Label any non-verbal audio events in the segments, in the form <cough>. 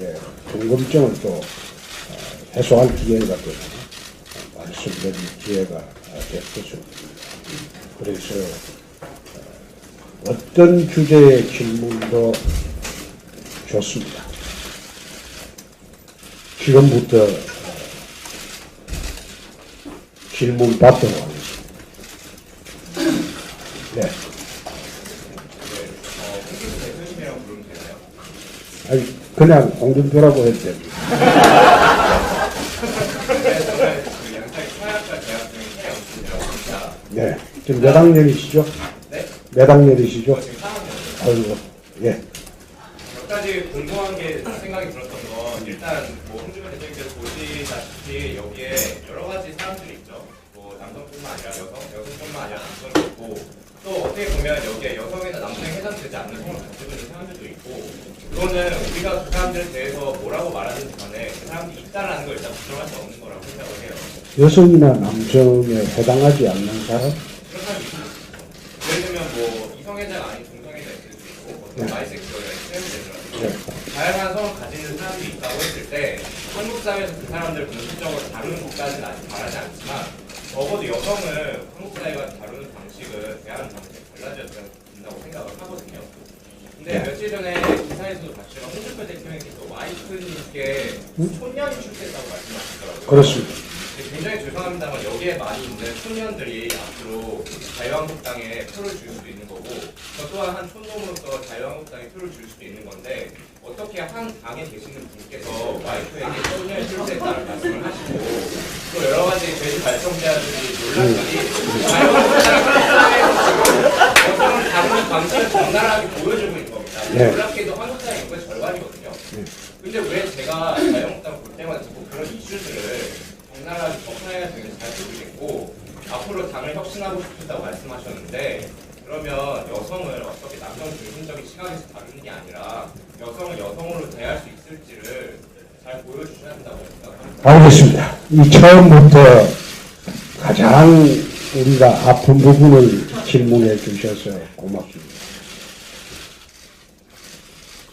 예, 궁금증을 또 어, 해소할 기회가 어, 말씀드릴 기회가 어, 됐죠. 그래서 어, 어떤 주제의 질문도 좋습니다. 지금부터 어, 질문 받도록 하겠습니다. 네. 아니, 그냥 홍준표라고 해도 됩니다. 네. 지금 몇 학년이시죠? 네? 몇 학년이시죠? 저 지금 4학년. 아이고, 예. 몇 가지 궁금한 게 생각이 들었던 건 일단 뭐 홍준표 대표님께서 보시다시피 여기에 여러 가지 사람들이 있죠. 뭐 남성뿐만 아니라 여성, 여성뿐만 아니라 남성이 있고 또 어떻게 보면 여기에 여성이나 남성이 해당되지 않는 성을 가지고 있는 사람들도 있고 그거는 우리가 그 사람들에 대해서 뭐라고 말하는지 간에 그 사람들이 있다라는 걸 일단 부정할 수 없는 거라고 생각을 해요. 여성이나 남성에 해당하지 않는 사람? 그런 사람이 있을 수 있죠. 예를 들면 뭐 이성애자가 아닌 동성애자 있을 수 있고 어떤 네. 바이섹슈얼이나 트랜스젠더라든지 네. 다양한 성을 가지는 사람들이 있다고 했을 때 한국 사회에서 그 사람들을 공식적으로 다루는 것까지는 아직 바라지 않지만 적어도 여성을 한국 사회가 다루는 방식은 대하는 방식이 달라져야 된다고 생각을 하거든요. 근데 네. 며칠 전에 기사에서도 봤지만 홍준표 대표님께서 와이프님께 초년이 출세했다고 말씀하시더라고요. 그렇습니다. 네, 굉장히 죄송합니다만 여기에 많이 있는 청년들이 앞으로 자유한국당에 표를 줄 수도 있는 거고 저 또한 한 촌놈으로서 자유한국당에 표를 줄 수도 있는 건데 어떻게 한 당에 계시는 분께서 와이프에게 청년이 출세했다는 말씀을 하시고 또 여러 가지 돼지 발전자들이 논란들이 자유한국당에서 지금 여성을 다루는 방식을 적나라하게 보여주고 있는 겁니다. 네. 놀랍게도 한국당의 인구의 절반이거든요. 네. 근데 왜 제가 자유한국당 볼 때마다 자꾸 그런 이슈들을 적나라하게 접근해야 되는지 잘 모르겠고 앞으로 당을 혁신하고 싶다고 말씀하셨는데 그러면 여성을 어떻게 남성 중심적인 시각에서 다루는 게 아니라 여성을 여성으로 대할 수 있을지를 잘 보여주셔야 한다고 생각합니다. 알겠습니다. 이 처음부터 가장 우리가 아픈 부분을 질문해 주셔서 고맙습니다.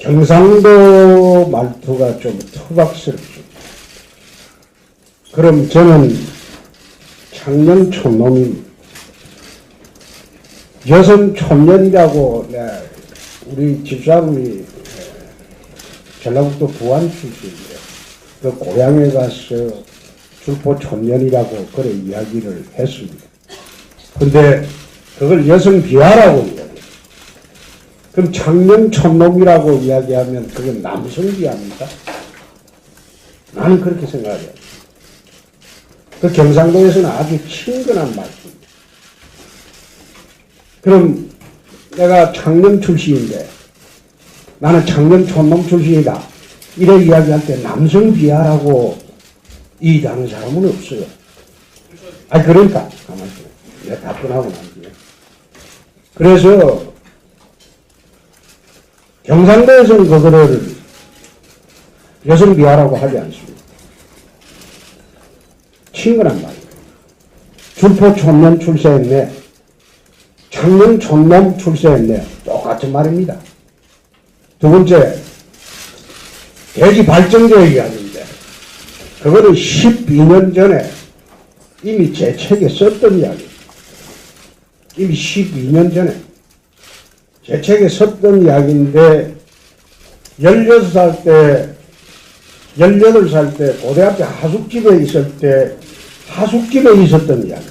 경상도 말투가 좀 투박스럽습니다. 그럼 저는 청년 촌놈입니다. 여성 촌년이라고 네, 우리 집사람이 에, 전라북도 부안 출신이에요. 그 고향에 가서 줄포 촌년이라고 그래 이야기를 했습니다. 근데 그걸 여성 비하라고. 그럼 청년 촌놈이라고 이야기하면 그건 남성 비하입니까? 나는 그렇게 생각해요. 그 경상도에서는 아주 친근한 말씀입니다. 그럼 내가 창녕 출신인데 나는 창녕 촌놈 출신이다. 이래 이야기할 때 남성 비하라고 이해하는 사람은 없어요. 아 그러니까 가만히. 내가 답변하고 난 뒤에. 그래서 경상도에서는 그거를 여성 비하라고 하지 않습니다. 친근한 말이에요. 줄포 촌놈 출세했네. 창녕 촌놈 출세했네. 똑같은 말입니다. 두 번째, 돼지 발전제 얘기하는데, 그거는 12년 전에 이미 제 책에 썼던 이야기. 이미 12년 전에 제 책에 썼던 이야기인데, 16살 때, 18살 때 고등학교 하숙집에 있을 때 하숙집에 있었던 이야기.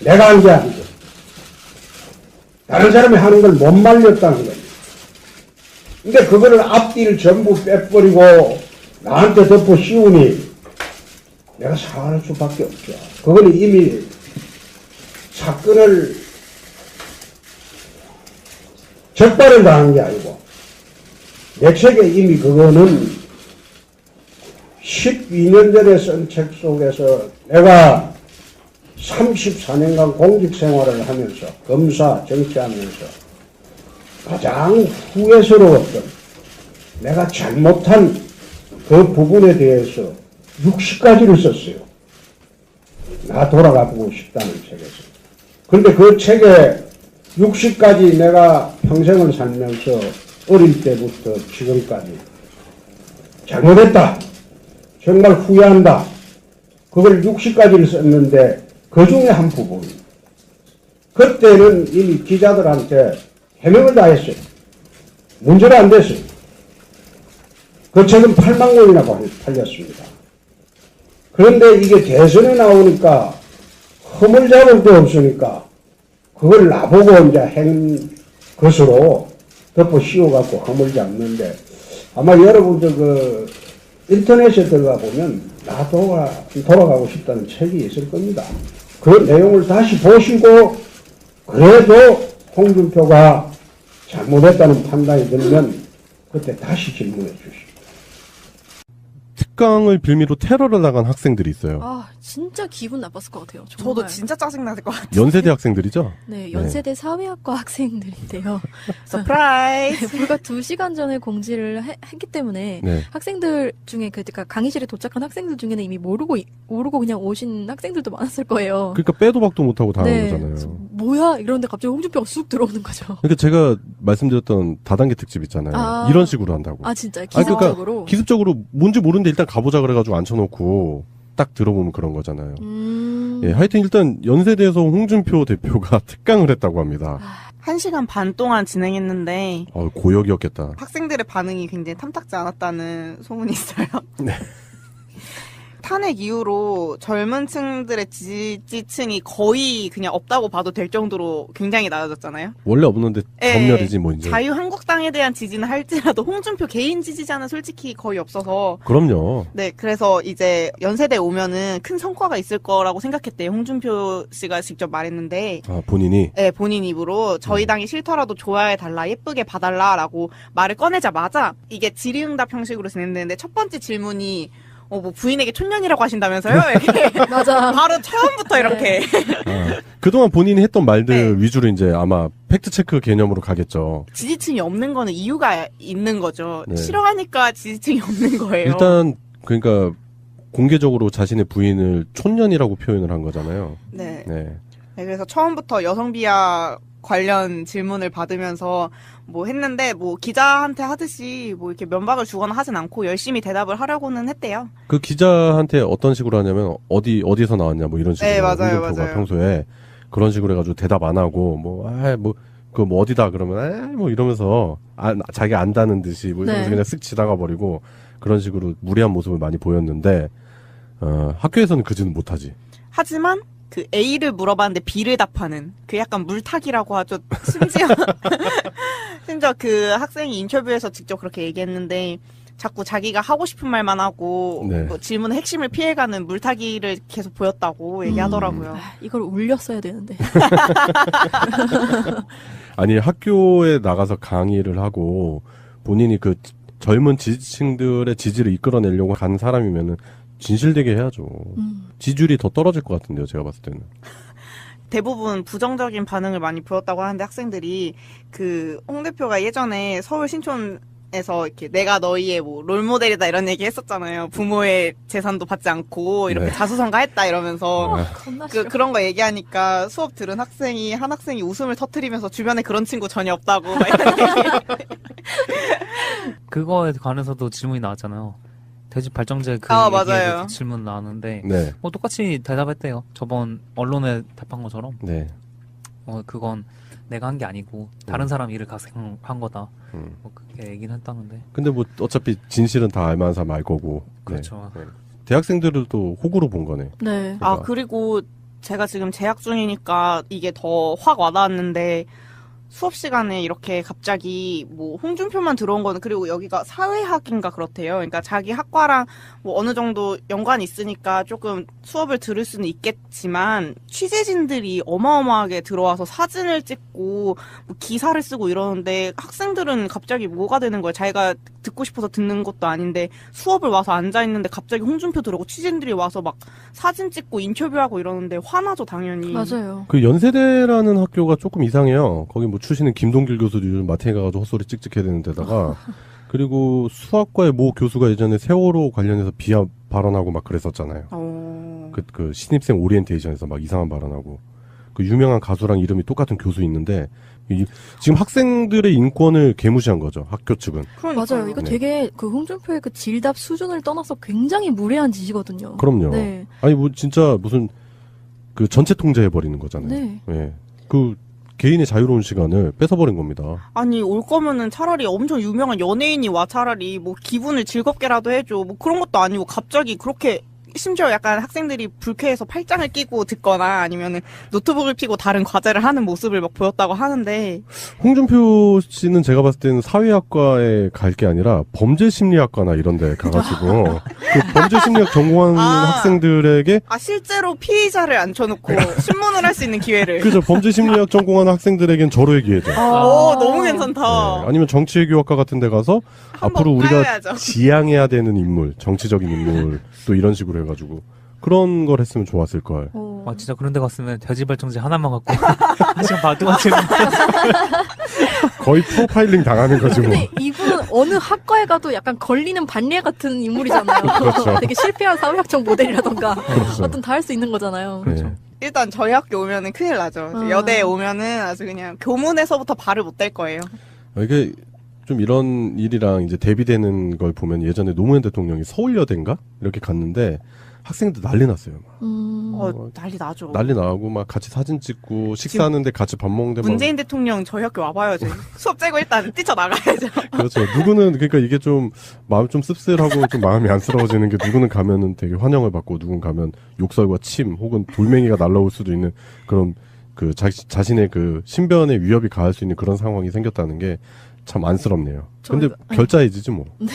내가 한 게 아니고, 다른 사람이 하는 걸 못 말렸다는 거예요. 근데 그거를 앞뒤를 전부 빼버리고 나한테 덮어 씌우니 내가 사과할 수밖에 없죠. 그거는 이미 사건을 적발을 당한 게 아니고 내 책에 이미 그거는 12년 전에 쓴 책 속에서 내가 34년간 공직 생활을 하면서 검사 정치하면서 가장 후회스러웠던 내가 잘못한 그 부분에 대해서 60가지를 썼어요. 나 돌아가 보고 싶다는 책에서. 근데 그 책에 60가지 내가 평생을 살면서 어릴 때부터 지금까지 잘못했다. 정말 후회한다. 그걸 60가지를 썼는데 그 중에 한 부분. 그때는 이미 기자들한테 해명을 다 했어요. 문제가 안 됐어요. 그 책은 8만 권이나 팔- 팔렸습니다. 그런데 이게 대선에 나오니까 흠을 잡을 데 없으니까 그걸 나보고 이제 행 것으로 덮어 씌워갖고 흠을 잡는데 아마 여러분들 그 인터넷에 들어가 보면 나 돌아, 돌아가고 싶다는 책이 있을 겁니다. 그 내용을 다시 보시고 그래도 홍준표가 잘못했다는 판단이 들면 그때 다시 질문해 주시 고 특강을 빌미로 테러를 나간 학생들이 있어요. 아 진짜 기분 나빴을 것 같아요. 저도 정말. 진짜 짜증날 것 같아요. 연세대 학생들이죠? 네 연세대 사회학과 학생들인데요. <laughs> 서프라이즈. 불과 두 시간 전에 공지를 해- 했기 때문에 네. 학생들 중에 그 그러니까 강의실에 도착한 학생들 중에는 이미 모르고 이- 모르고 그냥 오신 학생들도 많았을 거예요. 그러니까 빼도 박도 못하고 당한 네. 거잖아요. 뭐야 이런데 갑자기 홍준표가 쑥 들어오는 거죠. 그러니까 제가 말씀드렸던 다단계 특집 있잖아요. 아. 이런 식으로 한다고. 아 진짜 아니, 그러니까 기습적으로. 기습적으로 뭔지 모르는데 일단 가보자 그래가지고 앉혀놓고 딱 들어보면 그런 거잖아요. 음. 예, 하여튼 일단 연세대에서 홍준표 대표가 <laughs> 특강을 했다고 합니다. 한 시간 반 동안 진행했는데 어, 고역이었겠다. 학생들의 반응이 굉장히 탐탁지 않았다는 소문이 있어요. 네. <laughs> 탄핵 이후로 젊은 층들의 지지층이 거의 그냥 없다고 봐도 될 정도로 굉장히 낮아졌잖아요. 원래 없는데 예, 전멸이지 뭐 이제. 자유한국당에 대한 지지는 할지라도 홍준표 개인 지지자는 솔직히 거의 없어서 그럼요. 네 그래서 이제 연세대 오면은 큰 성과가 있을 거라고 생각했대요. 홍준표 씨가 직접 말했는데 아, 본인이 네, 본인 입으로 저희 당이 싫더라도 좋아해 달라, 예쁘게 봐달라라고 말을 꺼내자마자 이게 질의응답 형식으로 진행되는데 첫 번째 질문이 어, 뭐 부인에게 촌년이라고 하신다면서요? 이렇게 <laughs> 맞아. 바로 처음부터 이렇게. 아, <laughs> 그동안 본인이 했던 말들 네. 위주로 이제 아마 팩트 체크 개념으로 가겠죠. 지지층이 없는 거는 이유가 있는 거죠. 네. 싫어하니까 지지층이 없는 거예요. 일단 그러니까 공개적으로 자신의 부인을 촌년이라고 표현을 한 거잖아요. 네. 네. 네, 그래서 처음부터 여성 비하 관련 질문을 받으면서 뭐 했는데 뭐 기자한테 하듯이 뭐 이렇게 면박을 주거나 하진 않고 열심히 대답을 하려고는 했대요. 그 기자한테 어떤 식으로 하냐면 어디 어디서 나왔냐 뭐 이런 식으로 네, 맞아요, 맞아요. 평소에 그런 식으로 해가지고 대답 안 하고 뭐아뭐 그 뭐 어디다 그러면 아뭐 이러면서 안, 자기 안다는 듯이 뭐 이러면서 네. 그냥 쓱 지나가 버리고 그런 식으로 무리한 모습을 많이 보였는데 어 학교에서는 그지는 못하지. 하지만 그 A를 물어봤는데 B를 답하는 그 약간 물타기라고 하죠. 심지어 <laughs> 심지어 그 학생이 인터뷰에서 직접 그렇게 얘기했는데 자꾸 자기가 하고 싶은 말만 하고 네. 뭐 질문의 핵심을 피해가는 물타기를 계속 보였다고 얘기하더라고요. 아, 이걸 울렸어야 되는데. <laughs> 아니 학교에 나가서 강의를 하고 본인이 그 젊은 지지층들의 지지를 이끌어내려고 간 사람이면은 진실되게 해야죠. 음. 지지율이 더 떨어질 것 같은데요, 제가 봤을 때는. <laughs> 대부분 부정적인 반응을 많이 보였다고 하는데 학생들이 그 홍 대표가 예전에 서울 신촌 에서 이렇게 내가 너희의 뭐 롤모델이다 이런 얘기 했었잖아요. 부모의 재산도 받지 않고 이렇게 네. 자수성가했다 이러면서 아, 겁나 그, 싫어. 그런 거 얘기하니까 수업 들은 학생이 한 학생이 웃음을 터트리면서 주변에 그런 친구 전혀 없다고 막 이런 얘기. <laughs> 그거에 관해서도 질문이 나왔잖아요. 돼지 발정제 그 아, 얘기에 맞아요. 대해서 질문 나왔는데 네, 뭐 똑같이 대답했대요. 저번 언론에 답한 것처럼 네. 어 그건 내가 한 게 아니고 다른 음. 사람 일을 각색한 거다. 음. 뭐 그렇게 얘기는 했다는데 근데 뭐 어차피 진실은 다 알만한 사람 알 거고. 네. 그렇죠. 네. 대학생들을 또 호구로 본 거네. 네. 아, 그리고 제가 지금 재학 중이니까 이게 더 확 와닿았는데 수업 시간에 이렇게 갑자기 뭐 홍준표만 들어온 거는 그리고 여기가 사회학인가 그렇대요. 그러니까 자기 학과랑 뭐 어느 정도 연관이 있으니까 조금 수업을 들을 수는 있겠지만 취재진들이 어마어마하게 들어와서 사진을 찍고 뭐 기사를 쓰고 이러는데 학생들은 갑자기 뭐가 되는 거예요. 자기가 듣고 싶어서 듣는 것도 아닌데 수업을 와서 앉아 있는데 갑자기 홍준표 들어오고 취재진들이 와서 막 사진 찍고 인터뷰하고 이러는데 화나죠 당연히. 맞아요. 그 연세대라는 학교가 조금 이상해요. 거기 뭐 출신은 김동길 교수도 요즘 마트에 가가지고 헛소리 찍찍해야 되는 데다가 <laughs> 그리고 수학과의 모 교수가 예전에 세월호 관련해서 비하 발언하고 막 그랬었잖아요. 어... 그, 그 신입생 오리엔테이션에서 막 이상한 발언하고 그 유명한 가수랑 이름이 똑같은 교수 있는데 이- 지금 학생들의 인권을 개무시한 거죠. 학교 측은. 그러니까요. 맞아요. 이거 네. 되게 그 홍준표의 그 질답 수준을 떠나서 굉장히 무례한 짓이거든요. 그럼요. 네. 아니 뭐 진짜 무슨 그 전체 통제해 버리는 거잖아요. 네. 예. 그 개인의 자유로운 시간을 뺏어버린 겁니다. 아니 올 거면은 차라리 엄청 유명한 연예인이 와 차라리 뭐 기분을 즐겁게라도 해줘 뭐 그런 것도 아니고 갑자기 그렇게 심지어 약간 학생들이 불쾌해서 팔짱을 끼고 듣거나 아니면은 노트북을 피고 다른 과제를 하는 모습을 막 보였다고 하는데 홍준표 씨는 제가 봤을 때는 사회학과에 갈 게 아니라 범죄심리학과나 이런 데 가가지고 <laughs> 그 범죄심리학 전공하는 아. 학생들에게 아 실제로 피의자를 앉혀놓고 <laughs> 신문을 할 수 있는 기회를 그죠 범죄심리학 전공하는 학생들에겐 절호의 기회죠. 오 너무 괜찮다 네, 아니면 정치외교학과 같은 데 가서 앞으로 우리가 까야죠. 지향해야 되는 인물, 정치적인 인물 또 이런 식으로 해가지고 그런 걸 했으면 좋았을 걸. 어. 아 진짜 그런 데 갔으면 돼지 발정제 하나만 갖고 한 시간 반 동안 지금 거의 프로파일링 당하는 거지 뭐. 근데 이분은 어느 학과에 가도 약간 걸리는 반례 같은 인물이잖아요. <laughs> 그렇죠. 되게 실패한 사회학적 모델이라던가 그렇죠. 어떤 다 할 수 있는 거잖아요. 네. 일단 저희 학교 오면은 큰일 나죠 아. 여대에 오면은 아주 그냥 교문에서부터 발을 못 댈 거예요 아, 이게 좀 이런 일이랑 이제 대비되는 걸 보면 예전에 노무현 대통령이 서울여대인가 이렇게 갔는데 학생들 난리 났어요. 막. 음. 어 난리 나죠 난리 나고 막 같이 사진 찍고 식사하는데 같이 밥 먹는데 막 문재인 대통령 저희 학교 와봐야죠. 수업 째고 일단 뛰쳐나가야죠. <laughs> 그렇죠. 누구는 그러니까 이게 좀 마음 좀 씁쓸하고 좀 마음이 안쓰러워지는 게 누구는 가면은 되게 환영을 받고 누군 가면 욕설과 침 혹은 돌멩이가 날라올 수도 있는 그런 그 자, 자신의 그 신변에 위협이 가할 수 있는 그런 상황이 생겼다는 게 참 안쓰럽네요. 근데 저희가- 결자이지지 뭐. <laughs>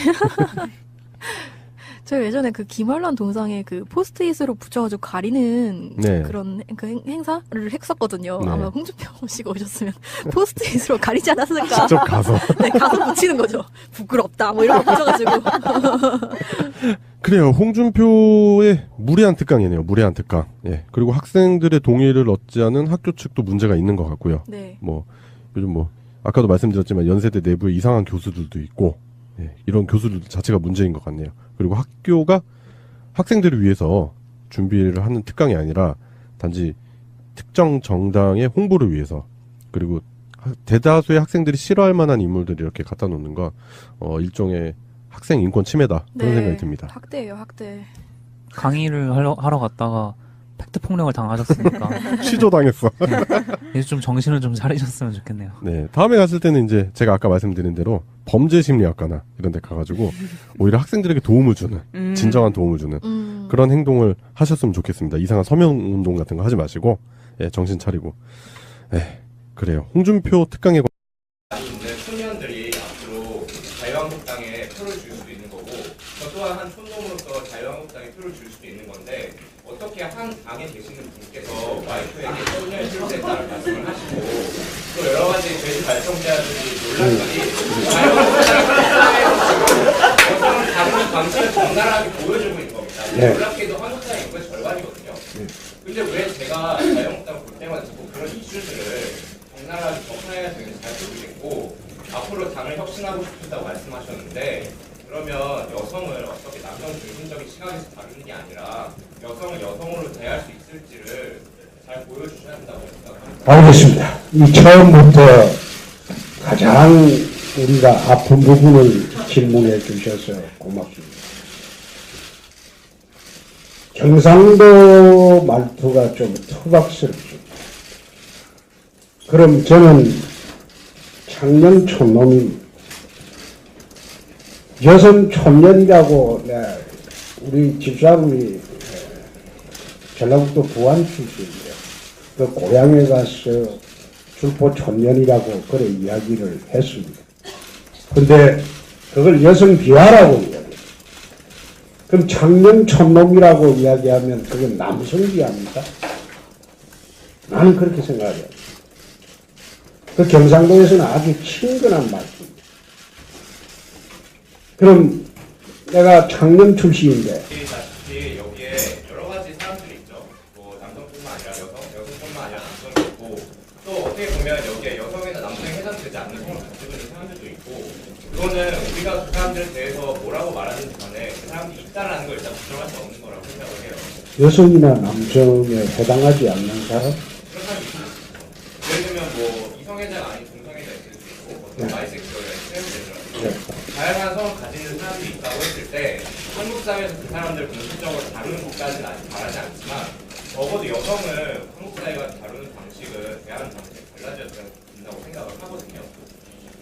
저 예전에 그 김활란 동상에 그 포스트잇으로 붙여가지고 가리는 네. 그런 행- 그 행- 행사를 했었거든요. 네. 아마 홍준표 <laughs> 씨가 오셨으면 <laughs> 포스트잇으로 가리지 않았을까. 직접 가서 네, 가서 붙이는 거죠. 부끄럽다, 뭐 이런 거 붙여가지고. 그래요. 홍준표의 무례한 특강이네요. 무례한 특강. 예. 그리고 학생들의 동의를 얻지 않은 학교 측도 문제가 있는 것 같고요. 네. 뭐 요즘 뭐 아까도 말씀드렸지만 연세대 내부에 이상한 교수들도 있고 예, 이런 교수들 자체가 문제인 것 같네요. 그리고 학교가 학생들을 위해서 준비를 하는 특강이 아니라 단지 특정 정당의 홍보를 위해서 그리고 하- 대다수의 학생들이 싫어할 만한 인물들을 이렇게 갖다 놓는 건 어, 일종의 학생 인권 침해다 그런 생각이 듭니다. 학대예요, 학대. 강의를 하러, 하러 갔다가 팩트 폭력을 당하셨으니까 <laughs> 취조당했어. 이제 좀 정신을 좀 차리셨으면 좋겠네요. 네, 다음에 갔을 때는 이제 제가 아까 말씀드린 대로 범죄 심리학과나 이런 데 가가지고 오히려 학생들에게 도움을 주는 음. 진정한 도움을 주는 음. 그런 행동을 하셨으면 좋겠습니다. 이상한 서명 운동 같은 거 하지 마시고 예, 정신 차리고 예, 그래요. 홍준표 특강에 관- 많이 있는 청년들이 앞으로 자유한국당에 표를 줄 수도 있는 거고 저 또한 한촌놈으로서 자유한국당에 표를 줄 수도 있는 건데 어떻게 한 당에 계시는 분께서 와이프에게 소년을 실수했다는 말씀을 하시고 또 여러 가지 돼지 발전자들이 논란들이 지금 여성을 다루는 방식을 적나라하게 보여주고 있는 겁니다. 네. 놀랍게도 한국당의 인구의 절반이거든요. 근데 왜 제가 자유한국당 볼 때마다 자꾸 그런 이슈들을 적나라하게 접근해야 되는지 잘 모르겠고 앞으로 당을 혁신하고 싶다고 말씀하셨는데 그러면 여성을 어떻게 남성 중심적인 시각에서 다루는 게 아니라 여성을 여성으로 대할 수 있을지를 잘 보여주셔야 한다고 생각합니다. 알겠습니다. 이 처음부터 가장 우리가 아픈 부분을 질문해 주셔서 고맙습니다. 경상도 말투가 좀 투박스럽습니다. 그럼 저는 창녕 촌놈입니다. 여성 촌년이라고 네, 우리 집사람이 에, 전라북도 부안 출신이에요. 그 고향에 가서 출포 촌년이라고 그래 이야기를 했습니다. 근데 그걸 여성 비하라고 이야기해요. 그럼 청년 촌놈이라고 이야기하면 그건 남성 비하입니까? 나는 그렇게 생각해요. 그 경상도에서는 아주 친근한 말씀입니다. 그럼 내가 창녕 출신인데 다시피 여기에 여러 가지 사람들이 있죠. 뭐 남성뿐만 아니라 여성, 여성뿐만 아니라 남성이 있고 또 어떻게 보면 여기에 여성이나 남성이 해당되지 않는 성을 가지고 있는 사람들도 있고 그거는 우리가 그 사람들에 대해서 뭐라고 말하는지 간에 그 사람들이 있다라는 걸 일단 부정할 수 없는 거라고 생각을 해요. 여성이나 남성에 해당하지 않는 사람? 그런 사람이 있을 수 있죠. 예를 들면 뭐 이성애자가 아닌 네. 바이섹슈얼이라는 표현이 되더라고요. 네. 다양한 성을 가지는 사람들이 있다고 했을 때 한국 사회에서 그 사람들을 공식적으로 다루는 것까지는 아직 바라지 않지만 적어도 여성을 한국 사회가 다루는 방식은 대하는 방식이 달라져야 된다고 생각을 하거든요.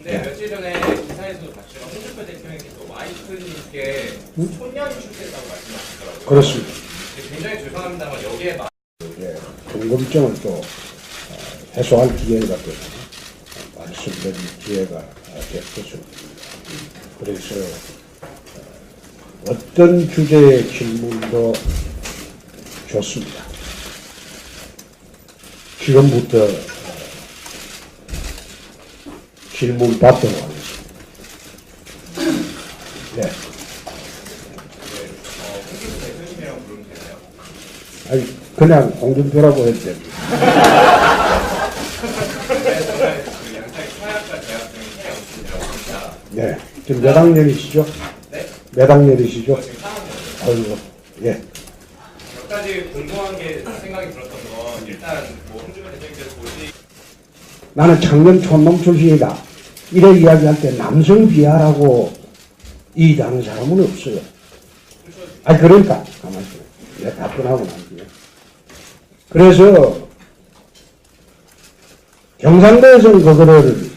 근데 네. 며칠 전에 기사에서도 봤지만 홍준표 대통령께서 와이프님께 소년이 출세했다고 말씀하시더라고요. 그렇습니다. 굉장히 죄송합니다만 여기에 마- 예, 궁금증을 또 어, 해소할 기회가 어, 말씀드릴 기회가 어, 됐습니다. 그래서 어, 어떤 주제의 질문도 좋습니다. 지금부터 어, 질문 받도록 하겠습니다. 네. 아니, 그냥 홍준표라고 해도 됩니다. 네. 지금 몇 학년이시죠? 네? 몇 학년이시죠? 저 지금 4학년이요. 아이고, 예. 몇 가지 궁금한 게 생각이 들었던 건 일단 뭐 홍준표 대표님께서 보시 나는 청년 촌놈 출신이다. 이래 이야기할 때 남성 비하라고 이해하는 사람은 없어요. 아, 그러니까, 가만히 있어. 내가 답변하고 난 뒤에. 그래서, 경상도에서는 그거를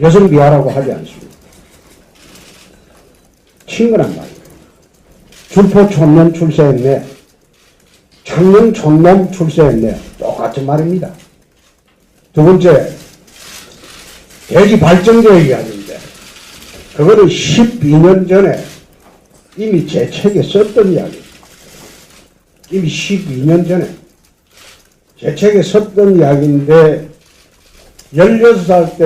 여성 비하라고 하지 않습니다. 친근한 말이에요. 줄포 촌년 출세했네. 청년 촌놈 출세했네. 똑같은 말입니다. 두 번째, 대지 발전계 이야기인데, 그거는 12년 전에 이미 제 책에 썼던 이야기. 이미 12년 전에 제 책에 썼던 이야기인데, 16살 때